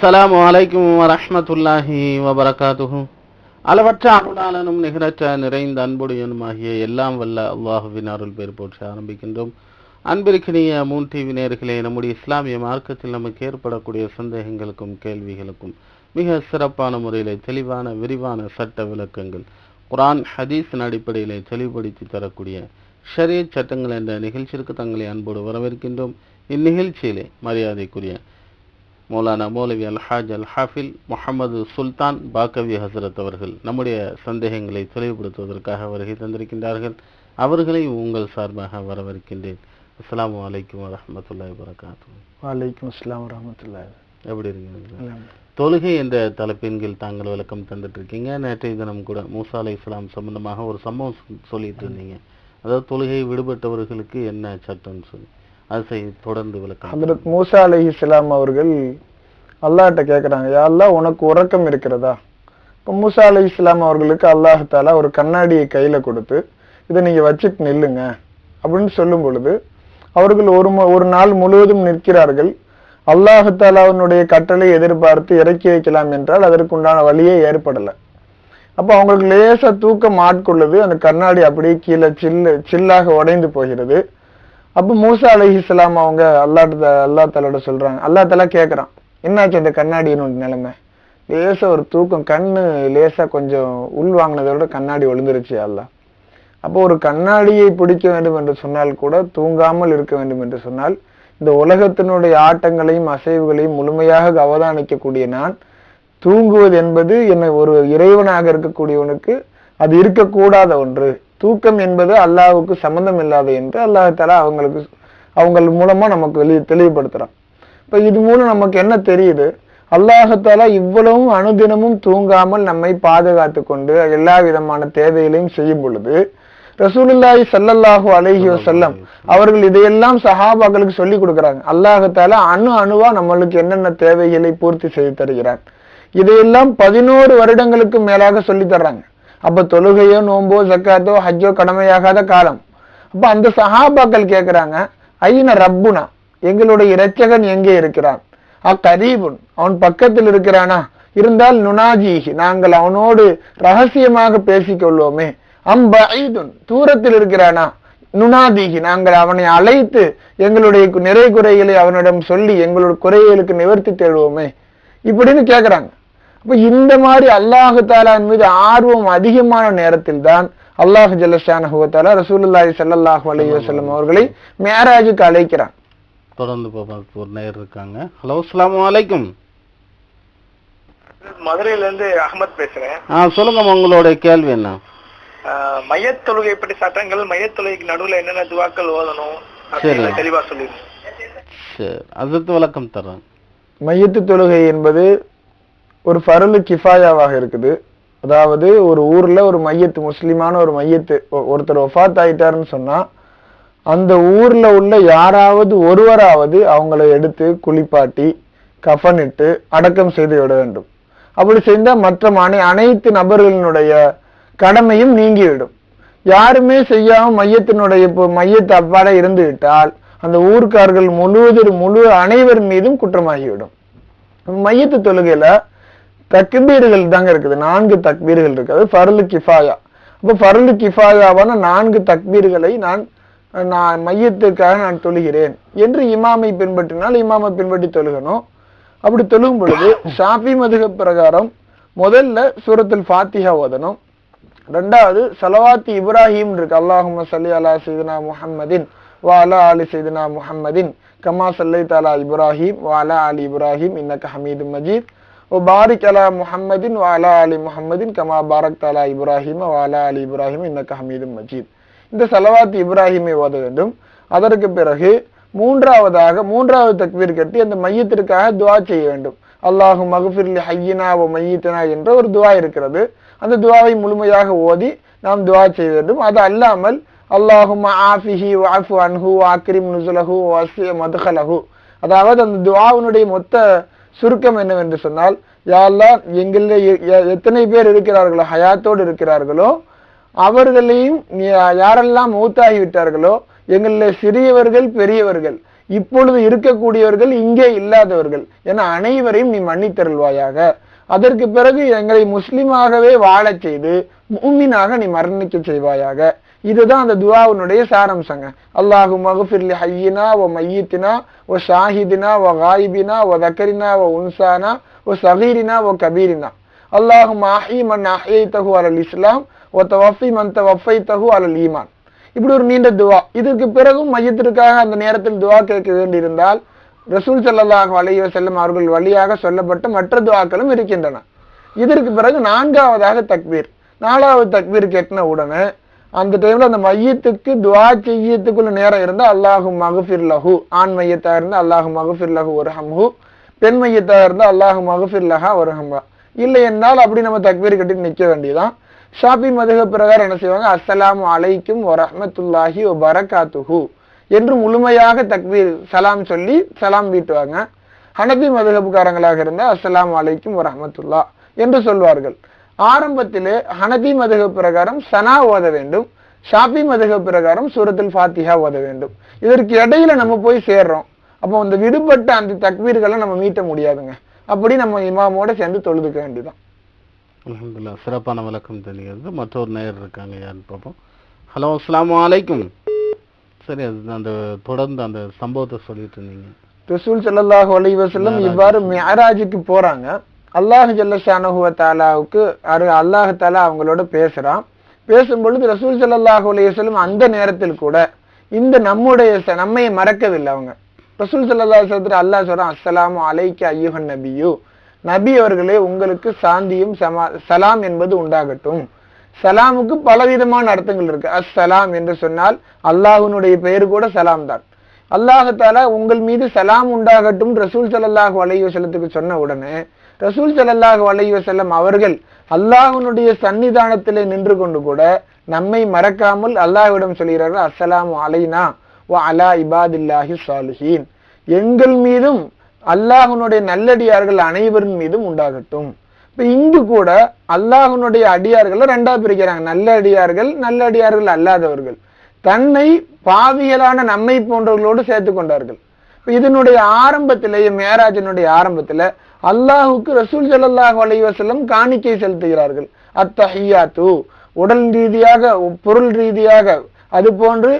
அஸ்லாம் அலைக்கும் வரமத்துல்லாஹி வபரகாத்துஹு. அளவற்ற அருளாளனும் நிகரற்ற நிறைந்த அன்புடையனுமாகிய எல்லாம் வல்ல அல்லாஹுவின் அருள் பேர் போற்றி ஆரம்பிக்கின்றோம். அன்பிற்கினிய மூன் டிவி நேர்களே நம்முடைய இஸ்லாமிய மார்க்கத்தில் நமக்கு ஏற்படக்கூடிய சந்தேகங்களுக்கும் கேள்விகளுக்கும் மிக சிறப்பான முறையிலே தெளிவான விரிவான சட்ட விளக்கங்கள் குரான் ஹதீஸின் அடிப்படையிலே தெளிவுபடுத்தி தரக்கூடிய ஷரீத் சட்டங்கள் என்ற நிகழ்ச்சிக்கு தங்களை அன்போடு வரவேற்கின்றோம். இந்நிகழ்ச்சியிலே மரியாதைக்குரிய மௌலானா மௌலவி அல்ஹாஜ் அல் ஹாஃபில் முகமது சுல்தான் பாக்கவி ஹசரத் அவர்கள் நம்முடைய சந்தேகங்களை தெளிவுபடுத்துவதற்காக வருகை தந்திருக்கின்றார்கள். அவர்களை உங்கள் சார்பாக வரவேற்கின்றேன். அஸ்ஸலாமு அலைக்கும் வரஹ்மத்துல்லாஹி வரகாத்து வலைக்கும் அஸ்லாம் வரமத்துல்லாஹி எப்படி இருக்கீங்க தொழுகை என்ற தலைப்பின் கீழ் தாங்கள் விளக்கம் தந்துட்டு இருக்கீங்க நேற்றைய தினம் கூட மூசா அலை இஸ்லாம் சம்பந்தமாக ஒரு சம்பவம் சொல்லிட்டு இருந்தீங்க. அதாவது தொழுகை விடுபட்டவர்களுக்கு என்ன சட்டம்னு சொல்லி அதை தொடர்ந்து விளக்கம். ஹதரத் மூசா அலைஹிஸ்ஸலாம் அவர்கள் அல்லாட்ட கேட்கறாங்க யா உனக்கு உறக்கம் இருக்கிறதா? இப்போ மூசா அலைஹிஸ்ஸலாம் அவர்களுக்கு அல்லாஹத்தாலா ஒரு கண்ணாடியை கையில கொடுத்து இதை நீங்க வச்சுட்டு நில்லுங்க. அப்படின்னு சொல்லும் பொழுது அவர்கள் ஒரு ஒரு நாள் முழுவதும் நிற்கிறார்கள். அல்லாஹாலாவினுடைய கட்டளை எதிர்பார்த்து இறக்கி வைக்கலாம் என்றால் அதற்குண்டான வழியே ஏற்படல. அப்போ அவங்களுக்கு லேசா தூக்கம் ஆட்கொள்ளுது அந்த கண்ணாடி அப்படியே கீழே சில்லு சில்லாக உடைந்து போகிறது. அப்போ மூசா அலைஹிஸ்ஸலாம் அவங்க அல்லாட்டு அல்லா தலோட சொல்றாங்க. அல்லா தலா கேட்குறான் என்னாச்சு அந்த கண்ணாடியினோட நிலைமை? லேசா ஒரு தூக்கம் கண்ணு லேசா கொஞ்சம் உள் வாங்கினதோட கண்ணாடி ஒழுந்துருச்சு அல்லாஹ். அப்போ ஒரு கண்ணாடியை பிடிக்க வேண்டும் என்று சொன்னால் கூட தூங்காமல் இருக்க வேண்டும் என்று சொன்னால் இந்த உலகத்தினுடைய ஆட்டங்களையும் அசைவுகளையும் முழுமையாக அவதானிக்கக்கூடிய நான் தூங்குவது என்பது என்னை ஒரு இறைவனாக இருக்கக்கூடியவனுக்கு அது இருக்கக்கூடாத ஒன்று. தூக்கம் என்பது அல்லாஹ்வுக்கு சம்பந்தம் இல்லாத என்று அல்லாஹ் தஆலா அவங்களுக்கு அவங்க மூலமா நமக்கு வெளியே தெளிவுபடுத்துறான். இப்ப இது மூலம் நமக்கு என்ன தெரியுது? அல்லாஹத்தாலா இவ்வளவும் அனுதினமும் தூங்காமல் நம்மை பாதுகாத்து கொண்டு எல்லா விதமான தேவைகளையும் செய்யும் பொழுது ரசூலுல்லாஹி ஸல்லல்லாஹு அலைஹி வஸல்லம் அவர்கள் இதையெல்லாம் சஹாபாக்களுக்கு சொல்லி கொடுக்குறாங்க. அல்லாஹத்தாலா அணு அணுவா நம்மளுக்கு என்னென்ன தேவைகளை பூர்த்தி செய்து தருகிறான்? இதையெல்லாம் பதினோரு வருடங்களுக்கு மேலாக சொல்லி தர்றாங்க. அப்ப தொழுகையோ நோன்போ ஜக்காத்தோ ஹஜ்ஜோ கடமையாகாத காலம். அப்ப அந்த சஹாபாக்கள் கேட்குறாங்க ஐன ரப்புனா? எங்களுடைய இரட்சகன் எங்கே இருக்கிறான்? அக்கரீபுன் அவன் பக்கத்தில் இருக்கிறானா? இருந்தால் நுனாஜிஹி. நாங்கள் அவனோடு ரகசியமாக பேசிக்கொள்வோமே கொள்வோமே. அம்பஈதுன் தூரத்தில் இருக்கிறானா? நுனாதிகி நாங்கள் அவனை அழைத்து எங்களுடைய நிறை குறைகளை அவனிடம் சொல்லி எங்களுடைய குறைகளுக்கு நிவர்த்தி தேடுவோமே. இப்படின்னு கேட்குறாங்க அப்ப இந்த மாதிரி அல்லாஹு தாலான் மீது ஆர்வம் அதிகமான நேரத்தில் தான் அல்லாஹ் ஜல்லஷானஹு தாலா ரசூலுல்லாஹி ஸல்லல்லாஹு அலைஹி வஸல்லம் அவர்களை மேராஜுக்கு அழைக்கிறான். தொடர்ந்து ஒரு நேர் இருக்காங்க. ஹலோ அஸ்ஸலாமு அலைக்கும். மதுரையில இருந்து அகமத் பேசுறேன். ஆ சொல்லுங்க உங்களோட கேள்வி என்ன? ஆஹ் மையத் தொழுகை பற்றி சட்டங்கள் மையத் தொழுகைக்கு நடுவுல என்னென்ன துவாக்கள் ஓதணும் சரி. தெளிவா சொல்லிருங்க சரி அதுக்கு விளக்கம் தர்றேன் மையத்து தொழுகை என்பது ஒரு ஃபருலு கிஃபாயாவாக இருக்குது. அதாவது ஒரு ஊரில் ஒரு மையத்து முஸ்லீமான ஒரு மையத்து ஒ- ஒருத்தர் ஒஃபாத் ஆயிட்டாருன்னு சொன்னால் அந்த ஊரில் உள்ள யாராவது ஒருவராவது அவங்கள எடுத்து குளிப்பாட்டி கஃனிட்டு அடக்கம் செய்து விட வேண்டும். அப்படி செய்தால் மற்ற அனை அனைத்து நபர்களினுடைய கடமையும் நீங்கிவிடும். யாருமே செய்யாமல் மையத்தினுடைய இப்போ மையத்து அப்பாட இருந்து விட்டால் அந்த ஊர்க்காரர்கள் முழுவதும் முழு அனைவர் மீதும் குற்றமாகிவிடும். மையத்து தொழுகையில் தக்பீர்கள் தாங்க இருக்குது. நான்கு தக்பீர்கள் இருக்குது அது ஃபர்லு கிஃபாயா. அப்போ ஃபர்லு கிஃபாயாவான நான்கு தக்பீர்களை நான் நான் மையத்திற்காக நான் தொழுகிறேன் என்று இமாமை பின்பற்றினால் இமாமை பின்பற்றி தொழுகணும். அப்படி தொழுகும் பொழுது ஷாஃபி மதுக பிரகாரம் முதல்ல சூரத்தில் ஃபாத்திஹா ஓதணும். ரெண்டாவது சலவாத்தி இப்ராஹிம் இருக்கு. அல்லாஹும்ம சல்லி அலா சைதனா முஹம்மதின் வா அலா அலி சைதனா முஹம்மதின். கமா சல்லை தாலா இப்ராஹிம் வா அலா அலி இப்ராஹிம் இன்னக்க ஹமீது மஜீத். وبارك பாரிக் அலா وعلى آل محمد அலி باركت கமா إبراهيم وعلى آل إبراهيم إنك அலி مجيد. மஜீத் இந்த செலவாத் இப்ராஹிமை ஓத வேண்டும். அதற்கு பிறகு மூன்றாவதாக மூன்றாவது தக்வீர் கட்டி அந்த மையத்திற்காக துவா செய்ய வேண்டும். அல்லாஹு மகுஃபிர்லி ஹையினா ஓ மையத்தனா என்ற ஒரு துவா இருக்கிறது. அந்த துவாவை முழுமையாக ஓதி நாம் துவா செய்ய வேண்டும். அது அல்லாமல் அல்லாஹும் ஆஃபிஹி வாஃபு அன்ஹு ஆக்ரிம் நுசுலஹு வசிய மதுஹலஹு அதாவது அந்த துவாவினுடைய மொத்த சுருக்கம் என்னவென்று சொன்னால் யாரெல்லாம் எங்களில் எ- எத்தனை பேர் இருக்கிறார்களோ ஹயாத்தோடு இருக்கிறார்களோ அவர்களையும் நீ- யாரெல்லாம் மூத்தாகி விட்டார்களோ எங்களில் சிறியவர்கள் பெரியவர்கள் இப்பொழுது இருக்கக்கூடியவர்கள் இங்கே இல்லாதவர்கள் என அனைவரையும் நீ மன்னித்தருள்வாயாக. அதற்கு பிறகு எங்களை முஸ்லிமாகவே வாழச் செய்து மூமினாக நீ மரணிக்க செய்வாயாக. இதுதான் அந்த துவாவுனுடைய சாரம்சங்க. அல்லாஹு மகுஃபிர்லி ஹையினா ஓ மையத்தினா ஓ ஷாஹிதினா ஓ காயிபினா ஓ தக்கரினா ஓ உன்சானா ஓ சகீரினா ஓ கபீரினா. அல்லாஹு மாஹி மன் தகு அலல் இஸ்லாம் ஓ தவஃபி மன் தவஃபைத்தஹு அலல் ஈமான். இப்படி ஒரு நீண்ட துவா. இதுக்கு பிறகும் மையத்திற்காக அந்த நேரத்தில் துவா கேட்க வேண்டியிருந்தால் ரசூல் ஸல்லல்லாஹு வலைய செல்லும் அவர்கள் வழியாக சொல்லப்பட்ட மற்ற துவாக்களும் இருக்கின்றன. இதற்கு பிறகு நான்காவதாக தக்பீர். நாலாவது தக்பீர் கேட்டின உடனே அந்த டைம்ல அந்த மையத்துக்கு துவா செய்யத்துக்குள்ள நேரம் இருந்தால் அல்லாஹு மகஃபிர் லஹு. ஆண் மையத்தா இருந்தால் அல்லாஹு மகஃபிர் லஹு ஒரு ஹம்ஹு. பெண் மையத்தா இருந்தால் அல்லாஹு மகஃபிர் லஹா ஒரு ஹம்ஹா. இல்லை என்றால் அப்படி நம்ம தக்பீர் கட்டி நிற்க வேண்டியதான் ஷாபி மதுக பிரகாரம் என்ன செய்வாங்க? அஸ்ஸலாம் அலைக்கும் வரமத்துல்லாஹி வ பரகாத்துஹு என்று முழுமையாக தக்பீர் சலாம் சொல்லி சலாம் வீட்டுவாங்க. ஹனபி மதுகப்புக்காரங்களாக இருந்தால் அஸ்ஸலாம் அலைக்கும் வரமத்துல்லா என்று சொல்வார்கள். ஆரம்பத்திலே ஹனபி மதுக பிரகாரம் சனா ஓத வேண்டும் ஷாபி மதுக பிரகாரம் சூரத்துல் ஃபாத்திஹா ஓத வேண்டும். இதற்கு இடையில நம்ம போய் சேர்றோம். அப்போ அந்த விடுபட்ட அந்த தக்பீர்களை நம்ம மீட்ட முடியாதுங்க. அப்படி நம்ம இமாமோட சேர்ந்து தொழுதுக்க வேண்டியதான் சிறப்பான விளக்கம் தெரிகிறது. மற்றொரு நேயர் இருக்காங்க யாருன்னு பார்ப்போம். ஹலோ அஸ்ஸலாமு அலைக்கும். சரி அது அந்த தொடர்ந்து அந்த சம்பவத்தை சொல்லிட்டு இருந்தீங்க. ரசூல் ஸல்லல்லாஹு அலைஹி வஸல்லம் இவ்வாறு மிஅராஜுக்கு போறாங்க. அல்லாஹ் ஜல்லஷானுவத்தாலாவுக்கு அரு அல்லாஹ் தாலா அவங்களோட பேசுறான். பேசும்பொழுது ரசூல் சல்லாஹூ அலைஹி அந்த நேரத்தில் கூட இந்த நம்முடைய நம்மையை நம்மை மறக்கவில்லை அவங்க. ரசூல் சல்லா அலைஹி அல்லாஹ் சொல்கிறான் அஸ்ஸலாமு அலைக்கு ஐயுஹன் நபியு. நபி அவர்களே உங்களுக்கு சாந்தியும் சமா சலாம் என்பது உண்டாகட்டும். சலாமுக்கு பலவிதமான அர்த்தங்கள் இருக்கு. அஸ்ஸலாம் என்று சொன்னால் அல்லாஹுனுடைய பெயர் கூட சலாம் தான். அல்லாஹால உங்கள் மீது சலாம் உண்டாகட்டும் ரசூல் சல்லாஹூ அலைஹி சொன்ன உடனே ரசூல் ஸல்லல்லாஹு அலைஹி செல்லம் அவர்கள் அல்லாஹனுடைய சன்னிதானத்திலே நின்று கொண்டு கூட நம்மை மறக்காமல் அல்லாஹ்விடம் சொல்கிறார்கள் அஸ்ஸலாம் அலைனா வ அலா இபாதில்லாஹி சாலிஹீன் எங்கள் மீதும் அல்லாஹனுடைய நல்லடியார்கள் அனைவரின் மீதும் உண்டாகட்டும். இப்ப இங்கு கூட அல்லாஹனுடைய அடியார்களை ரெண்டா பிரிக்கிறாங்க. நல்ல அடியார்கள் நல்ல அடியார்கள் அல்லாதவர்கள். தன்னை பாவியலான நம்மை போன்றவர்களோடு சேர்த்து கொண்டார்கள். இதனுடைய ஆரம்பத்திலேயே மேராஜனுடைய ஆரம்பத்துல அல்லாஹுக்கு ரசூல் ஸல்லல்லாஹு அலைஹி வஸல்லம் காணிக்கை செலுத்துகிறார்கள். அத்தஹியாத்து உடல் ரீதியாக பொருள் ரீதியாக அது போன்று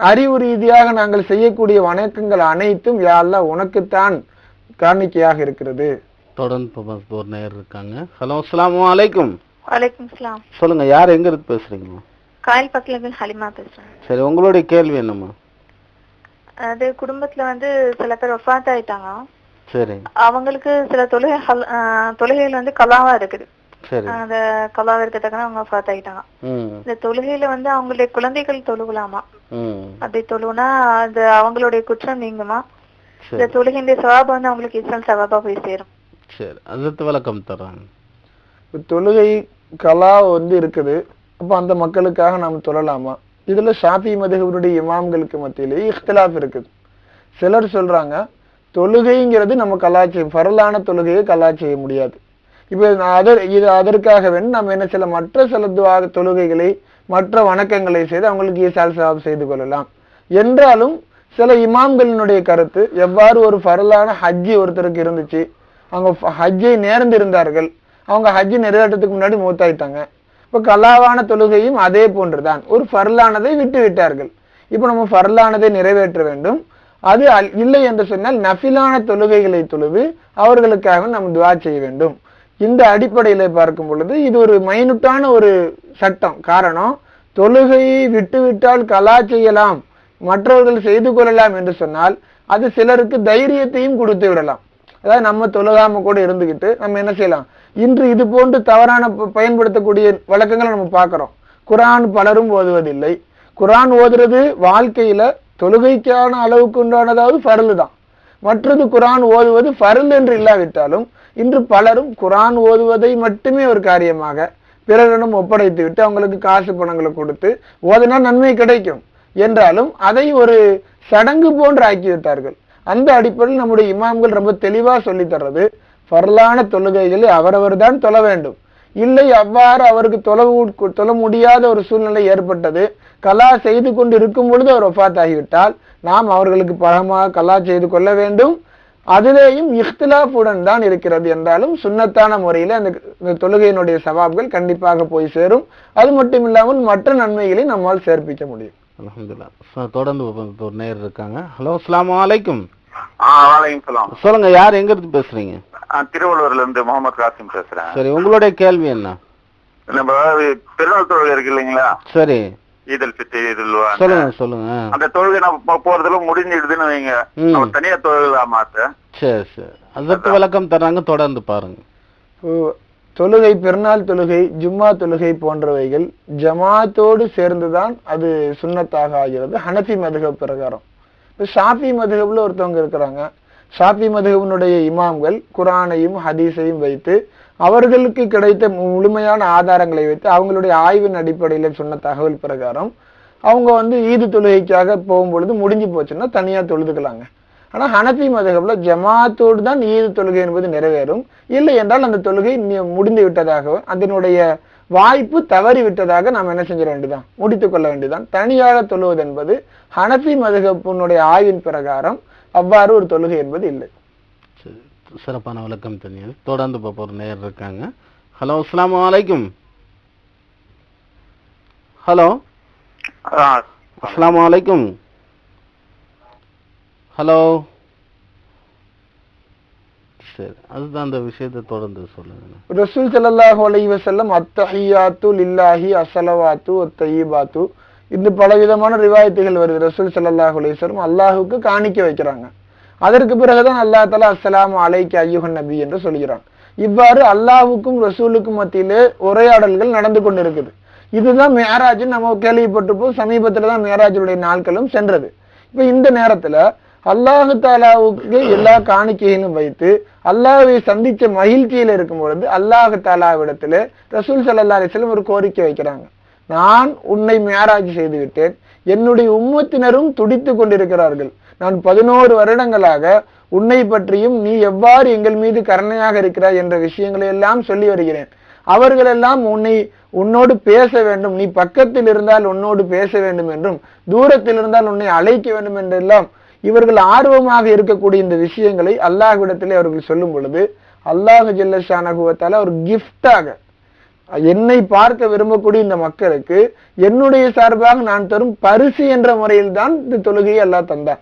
அறிவு ரீதியாக நாங்கள் செய்யக்கூடிய வணக்கங்கள் அனைத்தும் யா அல்லாஹ் உனக்குத்தான் காணிக்கையாக இருக்கிறது. தொடர்ந்து ஒரு நேயர் இருக்காங்க. ஹலோ அஸ்ஸலாமு அலைக்கும். வலைக்கும் சலாம் சொல்லுங்க யார் எங்க இருந்து பேசுறீங்கம்மா காயல் பக்கத்துல இருந்து ஹலிமா பேசுறேன். சரி உங்களுடைய கேள்வி என்னம்மா? அது குடும்பத்துல வந்து சில பேர் ஒஃபாத் ஆயிட்டாங்க. சரி. அவங்களுக்கு சில தொழுகை தொழுகைகள் வந்து கலாவா இருக்குது. சரி. அந்த கலாவா இருக்கத்தக்கன அவங்க ஒஃபாத் ஆயிட்டாங்க ம். இந்த தொழுகையில வந்து அவங்களுடைய குழந்தைகள் தொழுகலாமா? ம். அப்படி தொழுவுனா அது அவங்களுடைய குற்றம் நீங்குமா? இந்த தொழுகையுடைய சவாபம் வந்து அவங்களுக்கு இஸ்லாம் சவாபா போய் சேரும். சரி. அதுக்கு விளக்கம் தர்றாங்க. தொழுகை கலா வந்து இருக்குது. அப்ப அந்த மக்களுக்காக நாம் தொழலாமா? இதுல ஷாஃபி மதுகவருடைய இமாம்களுக்கு மத்தியிலேயே இஃப்திலாஃப் இருக்குது. சிலர் சொல்றாங்க தொழுகைங்கிறது நம்ம கலா செய்ய தொழுகையை கலா செய்ய முடியாது. இப்போ நான் அதர் இது அதற்காக வேணும் நம்ம என்ன சில மற்ற சில துவா தொழுகைகளை மற்ற வணக்கங்களை செய்து அவங்களுக்கு ஈசால் சவாப் செய்து கொள்ளலாம். என்றாலும் சில இமாம்களினுடைய கருத்து எவ்வாறு ஒரு பரலான ஹஜ்ஜி ஒருத்தருக்கு இருந்துச்சு அவங்க ஹஜ்ஜை நேர்ந்து இருந்தார்கள் அவங்க ஹஜ்ஜி நிறைவேற்றத்துக்கு முன்னாடி மூத்தாயிட்டாங்க. இப்போ கலாவான தொழுகையும் அதே போன்றுதான். ஒரு ஃபர்லானதை விட்டு விட்டார்கள் இப்ப நம்ம ஃபர்லானதை நிறைவேற்ற வேண்டும். அது அல்- இல்லை என்று சொன்னால் நஃபிலான தொழுகைகளை தொழுது அவர்களுக்காக நாம் துவா செய்ய வேண்டும். இந்த அடிப்படையில் பார்க்கும் பொழுது இது ஒரு மைனுட்டான ஒரு சட்டம். காரணம் தொழுகையை விட்டுவிட்டால் கலா செய்யலாம். மற்றவர்கள் செய்து கொள்ளலாம் என்று சொன்னால் அது சிலருக்கு தைரியத்தையும் கொடுத்து விடலாம். அதாவது நம்ம தொழுகாம கூட இருந்துக்கிட்டு நம்ம என்ன செய்யலாம்? இன்று இது போன்று தவறான ப- பயன்படுத்தக்கூடிய வழக்கங்களை நம்ம பார்க்குறோம். குரான் பலரும் ஓதுவதில்லை. குரான் ஓதுறது வாழ்க்கையில தொழுகைக்கான அளவுக்கு உண்டானதாவது ஃபரலு தான். மற்றது குரான் ஓதுவது ஃபர்ல் என்று இல்லாவிட்டாலும் இன்று பலரும் குரான் ஓதுவதை மட்டுமே ஒரு காரியமாக பிறரிடம் ஒப்படைத்து விட்டு அவங்களுக்கு காசு பணங்களை கொடுத்து ஓதுனா நன்மை கிடைக்கும். என்றாலும் அதை ஒரு சடங்கு போன்று ஆக்கிவிட்டார்கள் அந்த அடிப்படையில் நம்முடைய இமாம்கள் ரொம்ப தெளிவா சொல்லி தர்றது பரலான தொழுகைகளை அவரவர் தான் தொழ வேண்டும். இல்லை அவ்வாறு அவருக்கு தொழ தொழ முடியாத ஒரு சூழ்நிலை ஏற்பட்டது. கலா செய்து கொண்டு இருக்கும் பொழுது அவர் ஒஃபாத் ஆகிவிட்டால் நாம் அவர்களுக்கு பரமாக கலா செய்து கொள்ள வேண்டும். அதிலேயும் இஃப்திலாஃபுடன் தான் இருக்கிறது என்றாலும் சுன்னத்தான முறையில் அந்த இந்த தொழுகையினுடைய சவாப்கள் கண்டிப்பாக போய் சேரும். அது மட்டும் இல்லாமல் மற்ற நன்மைகளை நம்மால் சேர்ப்பிக்க முடியும். தொடர்ந்து ஒரு- நேர் இருக்காங்க. ஹலோ அஸ்ஸலாமு அலைக்கும். ஆ வலைக்கம் சொல்லுங்க யார் எங்க இருந்து பேசுறீங்க? திருவள்ளூர்ல இருந்து முகமது காசிம் பேசுறேன். சரி உங்களுடைய கேள்வி என்ன? நம்ம பெருநாள் தொழுகை இருக்கு இல்லைங்களா? சரி. ஈதல் ஈதுல் அத்ஹா. சொல்லுங்க சொல்லுங்க. அந்த தொழுகை நம்ம போறதுல முடிஞ்சிடுதுன்னு வைங்க. நம்ம தனியா தொழுகலாமா சார் சரி சரி. அதற்கு விளக்கம் தர்றாங்க தொடர்ந்து பாருங்க. தொழுகை பெருநாள் தொழுகை ஜும்மா தொழுகை போன்றவைகள் ஜமாத்தோடு சேர்ந்துதான் அது சுன்னத்தாக ஆகிறது. ஹனஃபி மதுகப் பிரகாரம். இப்போ ஷாஃபி மதுகப்ல ஒருத்தவங்க இருக்கிறாங்க. ஷாஃபி மதுகவனுடைய இமாம்கள் குரானையும் ஹதீஸையும் வைத்து அவர்களுக்கு கிடைத்த மு- முழுமையான ஆதாரங்களை வைத்து அவங்களுடைய ஆய்வின் அடிப்படையில் சொன்ன தகவல் பிரகாரம் அவங்க வந்து ஈது தொழுகைக்காக போகும்பொழுது முடிஞ்சு போச்சுன்னா தனியாக தொழுதுக்கலாங்க. ஆனால் ஹனபி மதகப்ல ஜமாத்தோடு தான் ஈது தொழுகை என்பது நிறைவேறும். இல்லை என்றால் அந்த தொழுகை முடிந்து விட்டதாக அதனுடைய வாய்ப்பு தவறி விட்டதாக நாம் என்ன செஞ்சிட வேண்டியதான் முடித்துக்கொள்ள வேண்டியதான் தனியாக தொழுவது என்பது ஹனபி மதகப்பினுடைய ஆய்வின் பிரகாரம். அவ்வாறு ஒரு தொழுகை என்பது இல்லை. சிறப்பான விளக்கம் தெரியாது தொடர்ந்து பார்ப்போம் ஒரு நேர் இருக்காங்க. ஹலோ அஸ்ஸலாமு அலைக்கும். ஹலோ. ஆ, அஸ்ஸலாமு அலைக்கும். ஹலோ. சரி அதுதான் அந்த விஷயத்தை தொடர்ந்து சொல்லுங்க. ரசூல் ஸல்லல்லாஹு அலைஹி வஸல்லம் அத்தஹியாத்து லில்லாஹி அத்தய்யிபாத்து இது பலவிதமான ரிவாயத்துகள் வருது. ரசூல் சல்லாஹ் அலைஹி அல்லாஹுக்கு காணிக்க வைக்கிறாங்க. அதற்கு பிறகுதான் அல்லாஹ் தலா அஸ்லாம் அலைக்கு ஐயுகன் நபி என்று சொல்கிறான். இவ்வாறு அல்லாவுக்கும் ரசூலுக்கும் மத்தியிலே உரையாடல்கள் நடந்து கொண்டிருக்குது. இதுதான் மேராஜ் நம்ம கேள்விப்பட்டிருப்போம். சமீபத்துல தான் மேராஜுடைய நாட்களும் சென்றது. இப்ப இந்த நேரத்துல அல்லாஹு தாலாவுக்கு எல்லா காணிக்கையிலும் வைத்து அல்லாஹை சந்திச்ச மகிழ்ச்சியில இருக்கும் பொழுது அல்லாஹு தாலாவிடத்துல ரசூல் சல்லா அலிஸ்லம் ஒரு கோரிக்கை வைக்கிறாங்க. நான் உன்னை மேராஜ் செய்து விட்டேன் என்னுடைய உம்மத்தினரும் துடித்து கொண்டிருக்கிறார்கள். நான் பதினோரு வருடங்களாக உன்னை பற்றியும் நீ எவ்வாறு எங்கள் மீது கருணையாக இருக்கிறாய் என்ற விஷயங்களை எல்லாம் சொல்லி வருகிறேன். அவர்களெல்லாம் உன்னை உன்னோடு பேச வேண்டும். நீ பக்கத்தில் இருந்தால் உன்னோடு பேச வேண்டும் என்றும் தூரத்தில் இருந்தால் உன்னை அழைக்க வேண்டும் என்றெல்லாம் இவர்கள் ஆர்வமாக இருக்கக்கூடிய இந்த விஷயங்களை அல்லாஹ்விடத்திலே அவர்கள் சொல்லும் பொழுது அல்லாஹு ஜல்லஷானகுவத்தால ஒரு கிஃப்டாக என்னை பார்க்க விரும்பக்கூடிய இந்த மக்களுக்கு என்னுடைய சார்பாக நான் தரும் பரிசு என்ற முறையில் தான் இந்த தொழுகையை அல்லாஹ் தந்தான்.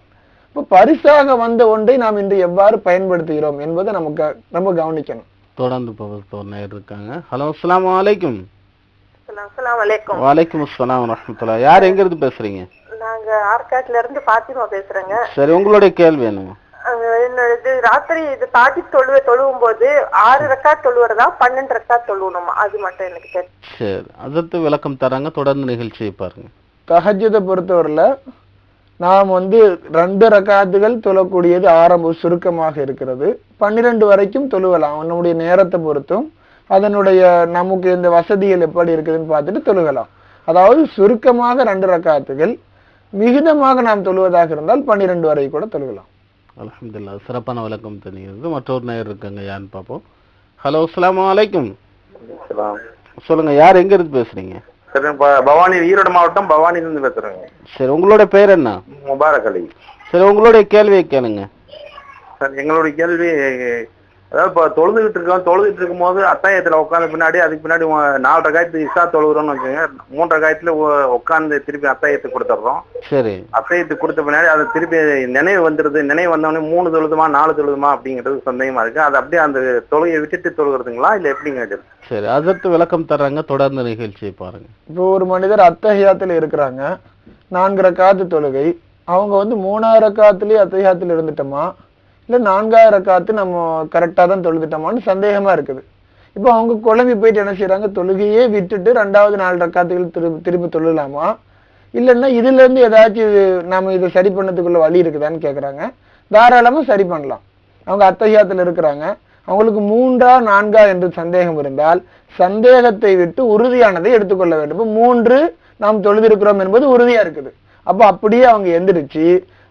இப்போ பரிசாக வந்த ஒன்றை நாம் இன்று எவ்வாறு பயன்படுத்துகிறோம் என்பதை நமக்கு நம்ம கவனிக்கணும். தொடர்ந்து நேர் இருக்காங்க. ஹலோ அஸ்ஸலாமு அலைக்கும். அஸ்ஸலாமு அலைக்கும். வலைக்கும் அஸ்ஸலாம் வரஹ்மத்துல்லாஹ் யார் எங்க இருந்து பேசுறீங்க? நாங்க ஆர்காட்ல இருந்து பாத்திமா பேசுறேங்க. சரி உங்களுடைய கேள்வி என்னங்க இது ராத்திரி இது தாட்டி தொழுவ தொழுவும் போது ஆறு ரக்காத் தொழுவுறதா பன்னெண்டு ரக்காத் தொழுவணுமா? அது மட்டும் எனக்கு தெரியும் சரி. அதற்கு விளக்கம் தராங்க. தொடர்ந்து நிகழ்ச்சியை பாருங்க. தஹஜ்ஜுதை பொறுத்தவரையில நாம் வந்து ரெண்டு ரக்காத்துகள் தொழக்கூடியது ஆரம்ப சுருக்கமாக இருக்கிறது. பன்னிரண்டு வரைக்கும் தொழுவலாம். நம்முடைய நேரத்தை பொறுத்தும் அதனுடைய நமக்கு இந்த வசதிகள் எப்படி இருக்குதுன்னு பார்த்துட்டு தொழுகலாம். அதாவது சுருக்கமாக ரெண்டு ரக்காத்துகள் மிகுதமாக நாம் தொழுவதாக இருந்தால் பன்னிரண்டு வரை கூட தொழுகலாம். அல்ஹம்துலில்லாஹ் சிறப்பான விளக்கம் தெரிகிறது மற்றொரு நேர் இருக்காங்க யாருன்னு பார்ப்போம். ஹலோ அஸ்ஸலாமு அலைக்கும். சலாம். சொல்லுங்க யார் எங்க இருந்து பேசுறீங்க? பவானி ஈரோடு மாவட்டம் பவானிலிருந்து பேசுறேங்க. சரி உங்களுடைய பேர் என்ன? முபாரக் அலி. சரி உங்களுடைய கேள்வியை கேளுங்க. சார் எங்களுடைய கேள்வி அதாவது இப்போ தொழுதுகிட்டு இருக்கோம் தொழுதுகிட்டு இருக்கும்போது அத்தாயத்தில் உட்காந்த பின்னாடி அதுக்கு பின்னாடி உ- நாலு ரகாயத்து இசா தொழுகிறோம்னு வச்சுங்க மூன்று ரகாயத்துல உட்காந்து திருப்பி அத்தாயத்துக்கு கொடுத்துட்றோம் சரி. அத்தாயத்துக்கு கொடுத்த பின்னாடி அது திருப்பி நினைவு வந்துடுது நினைவு வந்தவொடனே மூணு தொழுதுமா நாலு தொழுதுமா அப்படிங்கிறது சந்தேகமா இருக்கு. அது அப்படியே அந்த தொழுகையை விட்டுட்டு தொழுகிறதுங்களா இல்லை எப்படிங்க சரி அதற்கு விளக்கம் தர்றாங்க. தொடர்ந்து நிகழ்ச்சியை பாருங்க. இப்போ ஒரு மனிதர் அத்தஹியாத்தில் இருக்கிறாங்க. நான்கு ரக்காத்து தொழுகை. அவங்க வந்து மூணாயிரம் ரக்காத்துலயே அத்தஹியாத்தில் இருந்துட்டோமா? இல்லை நான்காயிரம் காத்து நம்ம கரெக்டாக தான் தொழுதுட்டோமான்னு சந்தேகமாக இருக்குது. இப்போ அவங்க குழம்பி போயிட்டு என்ன செய்கிறாங்க தொழுகையே விட்டுட்டு ரெண்டாவது நாலு ரக்காத்துகள் திரும்ப திரும்பி தொழலாமா? இல்லைன்னா இதுலேருந்து ஏதாச்சும் நம்ம இதை சரி பண்ணதுக்குள்ள வழி இருக்குதான்னு கேட்குறாங்க தாராளமாக சரி பண்ணலாம். அவங்க அத்தகையாத்தில் இருக்கிறாங்க. அவங்களுக்கு மூன்றா நான்கா என்று சந்தேகம் இருந்தால் சந்தேகத்தை விட்டு உறுதியானதை எடுத்துக்கொள்ள வேண்டும். மூன்று நாம் தொழுதிருக்கிறோம் என்பது உறுதியாக இருக்குது. அப்போ அப்படியே அவங்க எந்திரிச்சு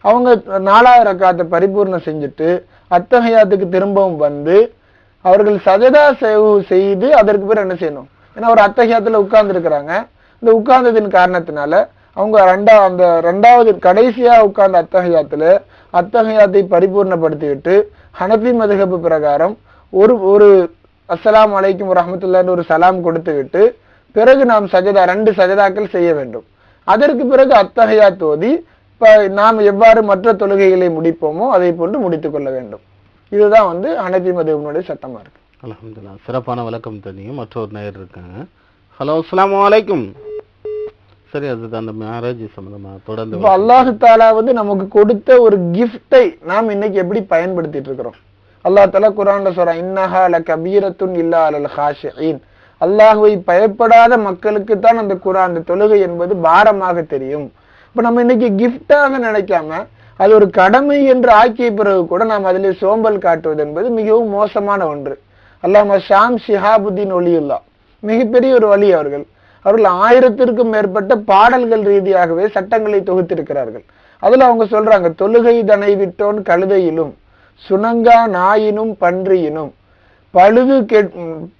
அவங்க நாலாயிரம் ரக்காத்தை பரிபூர்ணம் செஞ்சுட்டு அத்தகையாத்துக்கு திரும்பவும் வந்து அவர்கள் சஜதா சேவு செய்து அதற்கு பிறகு என்ன செய்யணும்? ஏன்னா ஒரு அத்தகையாத்துல உட்கார்ந்துருக்கிறாங்க. இந்த உட்கார்ந்ததின் காரணத்தினால அவங்க ரெண்டா அந்த ரெண்டாவது கடைசியா உட்கார்ந்த அத்தகையாத்துல அத்தகையாத்தை பரிபூர்ணப்படுத்திவிட்டு ஹனபி மதுகப்பு பிரகாரம் ஒரு ஒரு அஸ்லாம் அலைக்கும் ரஹமத்துல்லான்னு ஒரு சலாம் கொடுத்து விட்டு பிறகு நாம் சஜதா ரெண்டு சஜதாக்கள் செய்ய வேண்டும். அதற்கு பிறகு அத்தகையா தோதி இப்ப நாம் எவ்வாறு மற்ற தொழுகைகளை முடிப்போமோ அதை போன்று முடித்துக் கொள்ள வேண்டும். இதுதான் வந்து ஹனபி மதுகனுடைய சட்டமா இருக்கு. அல்ஹம்துலில்லாஹ் சிறப்பான விளக்கம் தெரியும். மற்றொரு நேயர் இருக்காங்க. ஹலோ அஸ்ஸலாமு அலைக்கும். சரி அது அந்த மேரேஜ் சம்பந்தமா தொடர்ந்து இப்ப அல்லாஹு தாலா வந்து நமக்கு கொடுத்த ஒரு கிஃப்டை நாம் இன்னைக்கு எப்படி பயன்படுத்திட்டு இருக்கிறோம்? அல்லாஹ் தாலா குரான்ல சொல்றான் இன்னஹா ல கபீரத்துன் இல்லா அலல் ஹாஷியின். அல்லாஹுவை பயப்படாத மக்களுக்கு தான் அந்த குரான் அந்த தொழுகை என்பது பாரமாக தெரியும். இப்போ நம்ம இன்னைக்கு கிஃப்டாக நினைக்காம அது ஒரு கடமை என்று ஆக்கிய பிறகு கூட நாம் அதிலே சோம்பல் காட்டுவது என்பது மிகவும் மோசமான ஒன்று. அல்லாம ஷாம் ஷிஹாபுதீன் ஒலியுல்லா. மிகப்பெரிய ஒரு வழி அவர்கள். அவர்கள் ஆயிரத்திற்கும் மேற்பட்ட பாடல்கள் ரீதியாகவே சட்டங்களை தொகுத்திருக்கிறார்கள். அதில் அவங்க சொல்றாங்க தொழுகை தனை விட்டோன் கழுதையிலும் சுனங்கா நாயினும் பன்றியினும் பழுது கெட்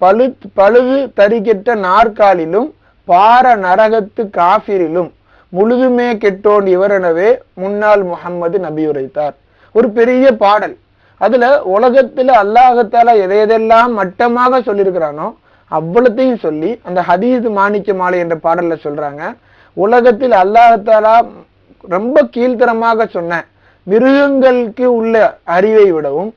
பழு பழுது தறிகெட்ட நாற்காலிலும் பார நரகத்து காஃபிரிலும் முழுதுமே கெட்டோன் இவரெனவே முன்னாள் முகம்மது நபி உரைத்தார். ஒரு பெரிய பாடல். அதுல உலகத்துல அல்லாஹத்தால எதை எதெல்லாம் மட்டமாக சொல்லியிருக்கிறானோ அவ்வளத்தையும் சொல்லி அந்த ஹதீஸ் மாணிக்க மாலை என்ற பாடல்ல சொல்றாங்க. உலகத்தில் அல்லாஹத்தாலா ரொம்ப கீழ்த்தரமாக சொன்ன மிருகங்களுக்கு உள்ள அறிவை விடவும்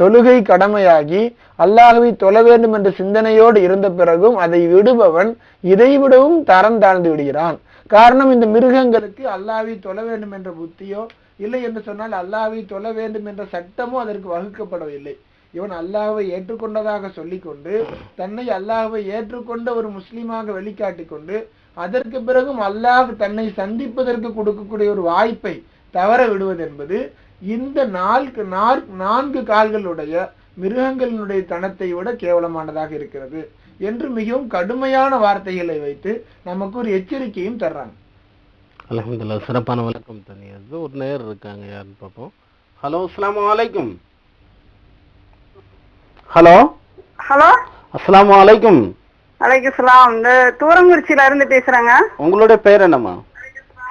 தொழுகை கடமையாகி அல்லாஹவை தொழ வேண்டும் என்ற சிந்தனையோடு இருந்த பிறகும் அதை விடுபவன் இதை விடவும் தரம் தாழ்ந்து விடுகிறான். காரணம் இந்த மிருகங்களுக்கு அல்லாஹ்வை தொழ வேண்டும் என்ற புத்தியோ இல்லை என்று சொன்னால் அல்லாஹ்வை தொழ வேண்டும் என்ற சட்டமோ அதற்கு வகுக்கப்படவில்லை. இவன் அல்லாஹ்வை ஏற்றுக்கொண்டதாக சொல்லிக்கொண்டு தன்னை அல்லாஹ்வை ஏற்றுக்கொண்ட ஒரு முஸ்லீமாக வெளிக்காட்டி கொண்டு அதற்கு பிறகும் அல்லாஹ் தன்னை சந்திப்பதற்கு கொடுக்கக்கூடிய ஒரு வாய்ப்பை தவற விடுவது என்பது இந்த நான்கு நாற்- நான்கு கால்களுடைய மிருகங்களினுடைய தனத்தை விட கேவலமானதாக இருக்கிறது. என்று மிகவும் கடுமையான வார்த்தைகளை வைத்து நமக்கு ஒரு எச்சரிக்கையும் தர்றாங்க. அல்ஹம்துலில்லாஹ் சிறப்பான விளக்கம் தெரியுது ஒரு நேயர் இருக்காங்க யாருன்னு பார்ப்போம். ஹலோ அஸ்ஸலாமு அலைக்கும். ஹலோ? ஹலோ? அஸ்ஸலாமு அலைக்கும். அலைக்கும் சலாம் இந்த தூரங்குறிச்சியில இருந்து பேசுறேங்க. உங்களுடைய பெயர் என்னம்மா?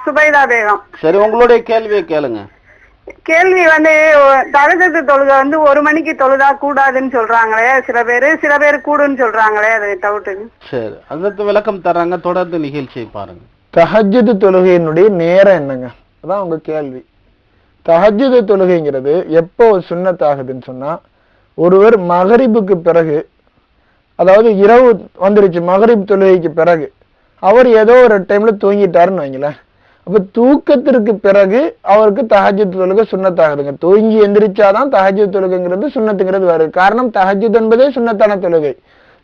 சுபைதா பேகம். சரி உங்களுடைய கேள்வியை கேளுங்க. கேள்வி வந்து தகஜத்து தொழுகை வந்து ஒரு மணிக்கு தொழுதா கூடாதுன்னு சொல்றாங்களே சில பேரு சில பேர் கூடுன்னு சொல்றாங்களே அது டவுட்டுங்க சரி அதற்கு விளக்கம் தர்றாங்க தொடர்ந்து நிகழ்ச்சியை பாருங்க. தஹஜ்ஜுது தொழுகையினுடைய நேரம் என்னங்க? அதான் உங்க கேள்வி. தஹஜ்ஜுது தொழுகைங்கிறது எப்போ சுன்னத்தாகுதுன்னு சொன்னா ஒருவர் மகரிபுக்கு பிறகு அதாவது இரவு வந்துருச்சு மகரிப் தொழுகைக்கு பிறகு அவர் ஏதோ ஒரு டைம்ல தூங்கிட்டாருன்னு வைங்களேன். அப்ப தூக்கத்திற்கு பிறகு அவருக்கு தஹஜ்ஜுத் தொழுகை சுண்ணத்தாகுதுங்க. தூங்கி எந்திரிச்சாதான் தஹஜ்ஜுத் தொழுகைங்கிறது சுண்ணத்துங்கிறது வருது. காரணம் தஹஜ்ஜுத் என்பதே சுண்ணத்தான தொழுகை.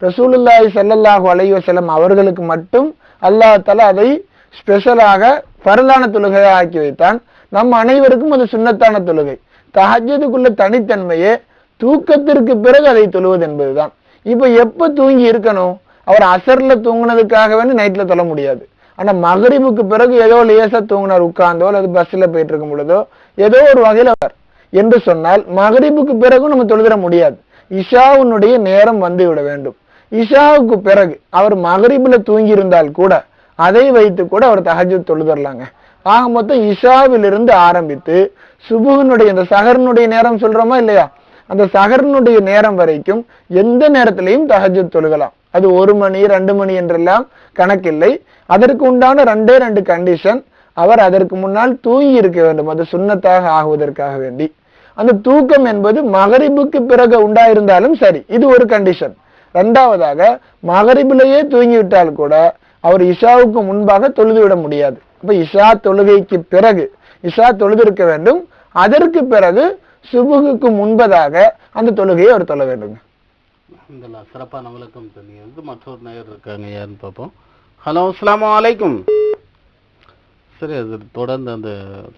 ரசூலுல்லாஹி ஸல்லல்லாஹு அலைய செல்லம் அவர்களுக்கு மட்டும் அல்லாஹ் அதை ஸ்பெஷலாக பரலான தொழுகையாக ஆக்கி வைத்தான். நம் அனைவருக்கும் அது சுண்ணத்தான தொழுகை. தஹஜ்ஜுதுக்குள்ள தனித்தன்மையே தூக்கத்திற்கு பிறகு அதை தொழுவது என்பதுதான். இப்ப எப்ப தூங்கி இருக்கணும்? அவர் அசர்ல தூங்குனதுக்காக வேண்டி நைட்ல தொழ முடியாது. ஆனா மகரிபுக்கு பிறகு ஏதோ லேசா தூங்கினார் உட்கார்ந்தோ அல்லது பஸ்ல போயிட்டு இருக்கும் பொழுதோ ஏதோ ஒரு வகையில் அவர். என்று சொன்னால் மகரிபுக்கு பிறகும் நம்ம தொழுதிட முடியாது. இஷாவுனுடைய நேரம் வந்து விட வேண்டும். இஷாவுக்கு பிறகு அவர் மகரிபில் தூங்கி இருந்தால் கூட அதை வைத்து கூட அவர் தஹஜ்ஜுத் தொழுதரலாங்க ஆக மொத்தம் இஷாவிலிருந்து ஆரம்பித்து சுபுகனுடைய இந்த சகரனுடைய நேரம் சொல்றோமா இல்லையா? அந்த சகரனுடைய நேரம் வரைக்கும் எந்த நேரத்திலையும் தஹஜ்ஜுத் தொழுகலாம். அது ஒரு மணி ரெண்டு மணி என்றெல்லாம் கணக்கில்லை. அதற்கு உண்டான ரெண்டே ரெண்டு கண்டிஷன் அவர் அதற்கு முன்னால் தூங்கி இருக்க வேண்டும். அது சுண்ணத்தாக ஆகுவதற்காக வேண்டி. அந்த தூக்கம் என்பது மகரிபுக்கு பிறகு உண்டாயிருந்தாலும் சரி இது ஒரு கண்டிஷன் ரெண்டாவதாக மகரிபிலேயே தூங்கி விட்டால் கூட அவர் இஷாவுக்கு முன்பாக தொழுது விட முடியாது. அப்ப இஷா தொழுகைக்கு பிறகு இஷா தொழுது இருக்க வேண்டும். அதற்கு பிறகு சுபுகுக்கு முன்பதாக அந்த தொழுகையை அவர் தொழ வேண்டுங்க. அல்ஹம்துலில்லாஹ் சிறப்பான விளக்கம் தெரியுது மற்றொரு நேயர் இருக்காங்க யாருன்னு பார்ப்போம். ஹலோ அஸ்ஸலாமு அலைக்கும். சரி அது தொடர்ந்து அந்த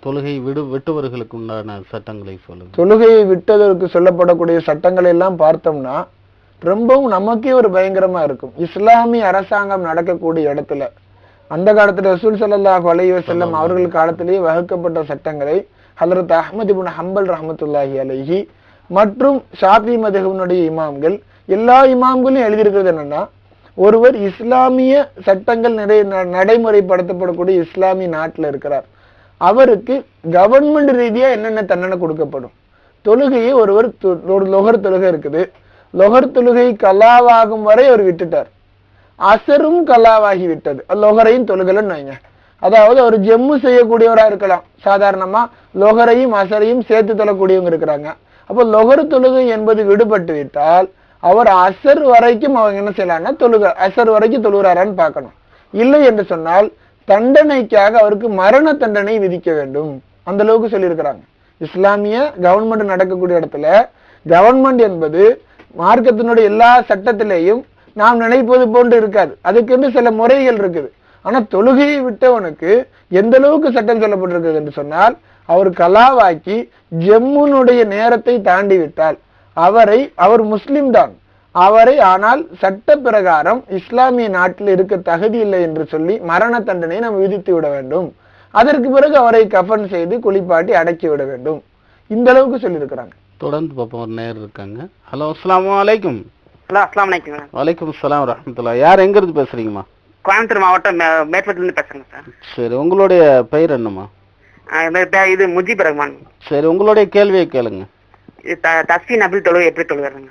தொழுகை விடு விட்டவர்களுக்கு உண்டான சட்டங்களை சொல்லுங்க. தொழுகையை விட்டதற்கு சொல்லப்படக்கூடிய சட்டங்களை எல்லாம் பார்த்தோம்னா ரொம்பவும் நமக்கே ஒரு பயங்கரமா இருக்கும். இஸ்லாமிய அரசாங்கம் நடக்கக்கூடிய இடத்துல அந்த காலத்துல ரசூல் ஸல்லல்லாஹு அலைஹி வஸல்லம் அவர்கள் காலத்திலேயே வகுக்கப்பட்ட சட்டங்களை ஹலரத் அஹ்மது இப்னு ஹம்பல் ரஹ்மத்துல்லாஹி அலைஹி மற்றும் ஷாஃபி மதுஹபினுடைய இமாம்கள் எல்லா இமாம்களும் எழுதியிருக்கிறது என்னன்னா ஒருவர் இஸ்லாமிய சட்டங்கள் நிறை நடைமுறைப்படுத்தப்படக்கூடிய இஸ்லாமிய நாட்டில் இருக்கிறார். அவருக்கு கவர்மெண்ட் ரீதியா என்னென்ன தண்டனை கொடுக்கப்படும்? தொழுகையை ஒருவர் ஒரு லொகர் தொழுகை இருக்குது. லொகர் தொழுகை கலாவாகும் வரை அவர் விட்டுட்டார். அசரும் கலாவாகி விட்டது. லொகரையும் தொழுகலன்னு வைங்க. அதாவது அவர் ஜெம்மு செய்யக்கூடியவரா இருக்கலாம். சாதாரணமா லொகரையும் அசரையும் சேர்த்து தொழக்கூடியவங்க இருக்கிறாங்க. அப்போ லொகர் தொழுகை என்பது விடுபட்டு விட்டால் அவர் அசர் வரைக்கும் அவங்க என்ன செய்யலாம்னா தொழுக அசர் வரைக்கும் தொழுகிறாரான்னு பார்க்கணும். இல்லை என்று சொன்னால் தண்டனைக்காக அவருக்கு மரண தண்டனை விதிக்க வேண்டும். அந்த அளவுக்கு சொல்லியிருக்கிறாங்க. இஸ்லாமிய கவர்மெண்ட் நடக்கக்கூடிய இடத்துல கவர்மெண்ட் என்பது மார்க்கத்தினுடைய எல்லா சட்டத்திலேயும் நாம் நினைப்பது போன்று இருக்காது. அதுக்கென்று சில முறைகள் இருக்குது. ஆனால் தொழுகையை விட்டவனுக்கு எந்த அளவுக்கு சட்டம் சொல்லப்பட்டிருக்கிறது என்று சொன்னால் அவர் கலாவாக்கி ஜம்முனுடைய நேரத்தை தாண்டி விட்டால் அவரை அவர் முஸ்லிம் தான். அவரை ஆனால் சட்ட பிரகாரம் இஸ்லாமிய நாட்டில் இருக்க தகுதி இல்லை என்று சொல்லி மரண தண்டனை நாம் விதித்து விட வேண்டும். அதற்கு பிறகு அவரை கஃன் செய்து குளிப்பாட்டி அடக்கி விட வேண்டும். இந்த அளவுக்கு சொல்லியிருக்கிறாங்க. தொடர்ந்து பார்ப்போம். ஒரு நேர் இருக்காங்க. ஹலோ அஸ்ஸலாமு அலைக்கும். ஹலோ அஸ்லாம் வலைக்கம் வலைக்கும் அஸ்ஸலாம் ரஹமத்துல்லா யார் எங்க இருந்து பேசுறீங்கம்மா? கோயம்புத்தூர் மாவட்டம் மே- மேற்பட்டிலிருந்து பேசுறேங்க சார். சரி உங்களுடைய பெயர் என்னம்மா? இது முஜிப் ரஹ்மான். சரி உங்களுடைய கேள்வியை கேளுங்க. இது த- தஸ்பி நபில் தொழுகை எப்படி தொழுகிறாங்க?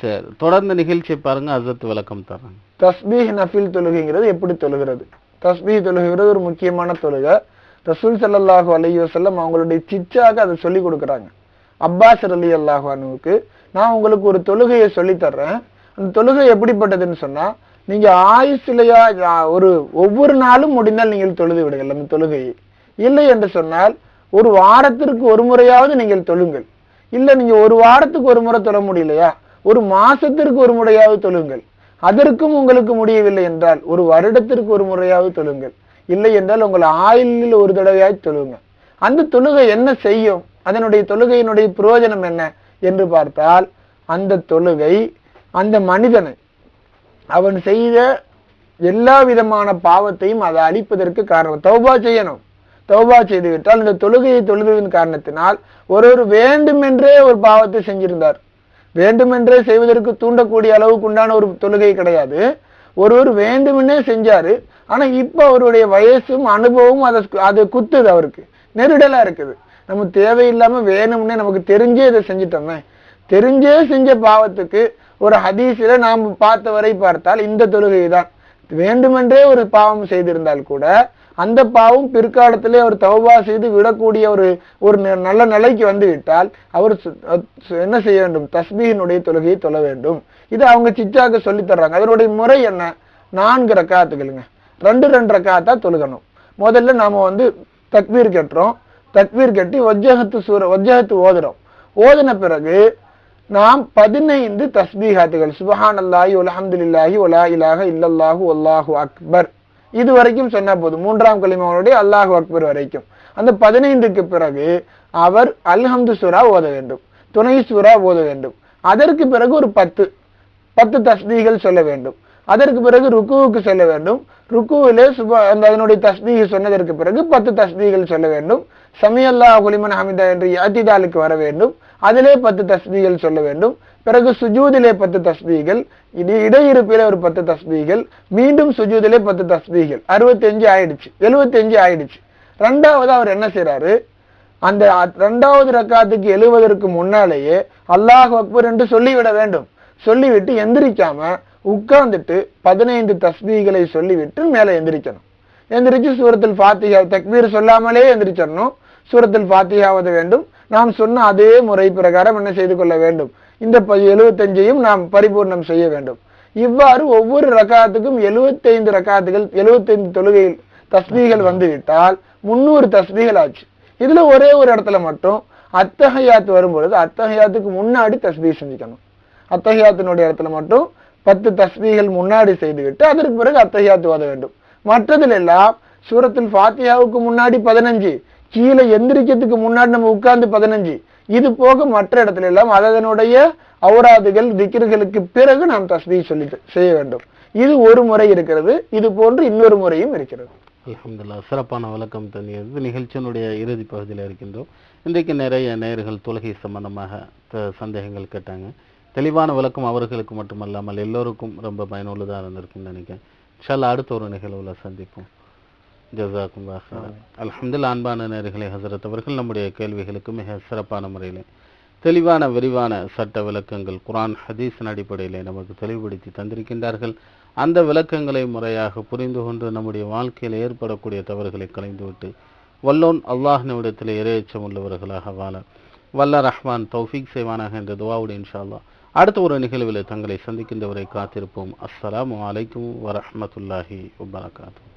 சரி தொடர்ந்து நிகழ்ச்சியை பாருங்க அசத்து விளக்கம் தர்றேன் தஸ்பீஹ் நஃபில் தொழுகைங்கிறது எப்படி தொழுகிறது? தஸ்பீஹ் தொழுகிறது ஒரு முக்கியமான தொழுகை. ரசூல் ஸல்லல்லாஹு அலைஹி வஸல்லம் அவங்களுடைய சிச்சாக அதை சொல்லி கொடுக்குறாங்க. அப்பாஸ் ரலி அல்லாஹு அனுவுக்கு நான் உங்களுக்கு ஒரு தொழுகையை சொல்லி தர்றேன். அந்த தொழுகை எப்படிப்பட்டதுன்னு சொன்னா நீங்க ஆயுசிலையா ஒரு ஒவ்வொரு நாளும் முடிந்தால் நீங்கள் தொழுது விடுங்கள் அந்த தொழுகையை. இல்லை என்று சொன்னால் ஒரு வாரத்திற்கு ஒரு முறையாவது நீங்கள் தொழுங்கள். இல்ல நீங்க ஒரு வாரத்துக்கு ஒரு முறை தொழ முடியலையா? ஒரு மாசத்திற்கு ஒரு முறையாவது தொழுங்கள். அதற்கும் உங்களுக்கு முடியவில்லை என்றால் ஒரு வருடத்திற்கு ஒரு முறையாவது தொழுங்கள். இல்லை என்றால் உங்கள் ஆயுளில் ஒரு தடவையாவது தொழுங்க. அந்த தொழுகை என்ன செய்யும்? அதனுடைய தொழுகையினுடைய பிரயோஜனம் என்ன? என்று பார்த்தால் அந்த தொழுகை அந்த மனிதனை அவன் செய்த எல்லா விதமான பாவத்தையும் அதை அழிப்பதற்கு காரணம். தௌபா செய்யணும். தௌபா செய்து விட்டால் இந்த தொழுகையை தொழுதுவின் காரணத்தினால் ஒருவர் வேண்டுமென்றே ஒரு பாவத்தை செஞ்சிருந்தார். வேண்டுமென்றே செய்வதற்கு தூண்டக்கூடிய அளவுக்கு உண்டான ஒரு தொழுகை கிடையாது. ஒருவர் வேண்டுமென்னே செஞ்சாரு. ஆனா இப்ப அவருடைய வயசும் அனுபவமும் அதை அது குத்துது அவருக்கு. நெருடலா இருக்குது. நம்ம தேவையில்லாம வேணும்னே நமக்கு தெரிஞ்சே இதை செஞ்சிட்டோமே. தெரிஞ்சே செஞ்ச பாவத்துக்கு ஒரு ஹதீஸில் நாம் பார்த்த வரை பார்த்தால் இந்த தொழுகை தான் வேண்டுமென்றே ஒரு பாவம் செய்திருந்தால் கூட அந்த பாவம் பிற்காலத்திலே அவர் தவபா செய்து விடக்கூடிய ஒரு ஒரு ந- நல்ல நிலைக்கு வந்து விட்டால் அவர் என்ன செய்ய வேண்டும்? தஸ்பீகினுடைய தொழுகையை தொழ வேண்டும். இது அவங்க சிச்சாக்க சொல்லித்தர்றாங்க அதனுடைய முறை என்ன? நான்கு ரக்காத்துக்களுங்க ரெண்டு ரெண்டு ரக்காத்தா தொழுகணும். முதல்ல நாம் வந்து தக்பீர் கட்டுறோம். தக்பீர் கட்டி வஜ்ஜகத்து சூர வஜ்ஜகத்து ஓதுறோம். ஓதின பிறகு நாம் பதினைந்து தஸ்பீஹாத்துகள். சுபஹான் அல்லாஹி உலஹம்துல்லாஹி உலா இலாக இல்லல்லாஹு அல்லாஹு அக்பர். இது வரைக்கும் சொன்ன போதும் மூன்றாம் கலிமாவுடைய அல்லாஹ் அக்பர் வரைக்கும். அந்த பதினைந்துக்கு பிறகு அவர் அல்ஹம்து சூரா ஓத வேண்டும். துணை சூரா ஓத வேண்டும். அதற்கு பிறகு ஒரு பத்து பத்து தஸ்பீகள் சொல்ல வேண்டும். அதற்கு பிறகு ருக்குவுக்கு செல்ல வேண்டும். ருக்குவிலே சுப அந்த அதனுடைய தஸ்பீக சொன்னதற்கு பிறகு பத்து தஸ்தீகள் சொல்ல வேண்டும். சமியல்லா குலிமன் ஹமிதா என்று அத்திதாலுக்கு வர வேண்டும். அதிலே பத்து தஸ்தீகள் சொல்ல வேண்டும். பிறகு சுஜூதிலே பத்து தஸ்பீகள் இது இடையிருப்பிலே ஒரு பத்து தஸ்பீகள் மீண்டும் சுஜூதிலே பத்து தஸ்பீகள். அறுபத்தஞ்சு ஆயிடுச்சு. எழுபத்தஞ்சு ஆயிடுச்சு. ரெண்டாவது அவர் என்ன செய்யறாரு அந்த ரெண்டாவது ரக்காத்துக்கு எழுவதற்கு முன்னாலேயே அல்லாஹ் அக்பர் என்று சொல்லிவிட வேண்டும். சொல்லிவிட்டு எந்திரிக்காம உட்கார்ந்துட்டு பதினைந்து தஸ்பீகளை சொல்லிவிட்டு மேலே எந்திரிக்கணும். எந்திரிச்சு சூரத்தில் ஃபாத்திகா தக்பீர் சொல்லாமலே எந்திரிச்சிடணும். சூரத்தில் ஃபாத்திஹாவது வேண்டும். நாம் சொன்ன அதே முறை பிரகாரம் என்ன செய்து கொள்ள வேண்டும்? இந்த எழுபத்தஞ்சையும் நாம் பரிபூர்ணம் செய்ய வேண்டும். இவ்வாறு ஒவ்வொரு ரக்காத்துக்கும் எழுபத்தைந்து ரக்காத்துகள் எழுபத்தைந்து தொழுகையில் தஸ்பீகள் வந்துவிட்டால் முன்னூறு தஸ்பீகள் ஆச்சு. இதுல ஒரே ஒரு இடத்துல மட்டும் அத்தகையாத்து வரும்பொழுது அத்தகையாத்துக்கு முன்னாடி தஸ்மீ செஞ்சுக்கணும். அத்தகையாத்தினுடைய இடத்துல மட்டும் பத்து தஸ்மீகள் முன்னாடி செய்துவிட்டு அதற்கு பிறகு அத்தகையாத்து ஓத வேண்டும். மற்றதில் எல்லாம் சூரத்தில் ஃபாத்தியாவுக்கு முன்னாடி பதினஞ்சு கீழே எந்திரிக்கிறதுக்கு முன்னாடி நம்ம உட்கார்ந்து பதினஞ்சு இது போக மற்ற இடத்துல எல்லாம் அதனுடைய அவுராதுகள் திக்கிர்களுக்கு பிறகு நாம் தஸ்மி சொல்லி செய்ய வேண்டும். இது ஒரு முறை இருக்கிறது இது போன்று இன்னொரு முறையும் இருக்கிறது. அலமதுல்லா சிறப்பான விளக்கம் தந்தியது நிகழ்ச்சியினுடைய இறுதி பகுதியில் இருக்கின்றோம். இன்றைக்கு நிறைய நேயர்கள் தொழுகை சம்பந்தமாக சந்தேகங்கள் கேட்டாங்க. தெளிவான விளக்கம் அவர்களுக்கு மட்டுமல்லாமல் எல்லோருக்கும் ரொம்ப பயனுள்ளதாக இருந்திருக்கும்னு நினைக்கிறேன். இன்ஷால்லா அடுத்த ஒரு நிகழ்வுல சந்திப்போம். ஜசாக்கும் அல்ஹம்துலில்லாஹ் அன்பான நேர்களே ஹசரத் அவர்கள் நம்முடைய கேள்விகளுக்கு மிக சிறப்பான முறையில் தெளிவான விரிவான சட்ட விளக்கங்கள் குர்ஆன் ஹதீஸின் அடிப்படையிலே நமக்கு தெளிவுபடுத்தி தந்திருக்கின்றார்கள். அந்த விளக்கங்களை முறையாக புரிந்து கொண்டு நம்முடைய வாழ்க்கையில் ஏற்படக்கூடிய தவறுகளை களைந்துவிட்டு வல்லோன் அல்லாஹ்னிடத்தில் இரையச்சம் உள்ளவர்களாக வாழ வல்ல ரஹ்மான் தௌஃபீக் செய்வானாக என்ற துவாவுடன் இன்ஷா அல்லாஹ். அடுத்த ஒரு நிகழ்வில் தங்களை சந்திக்கின்றவரை காத்திருப்போம். அஸ்ஸலாமு அலைக்கும் வரஹ்மத்துல்லாஹி வபரகாத்துஹு.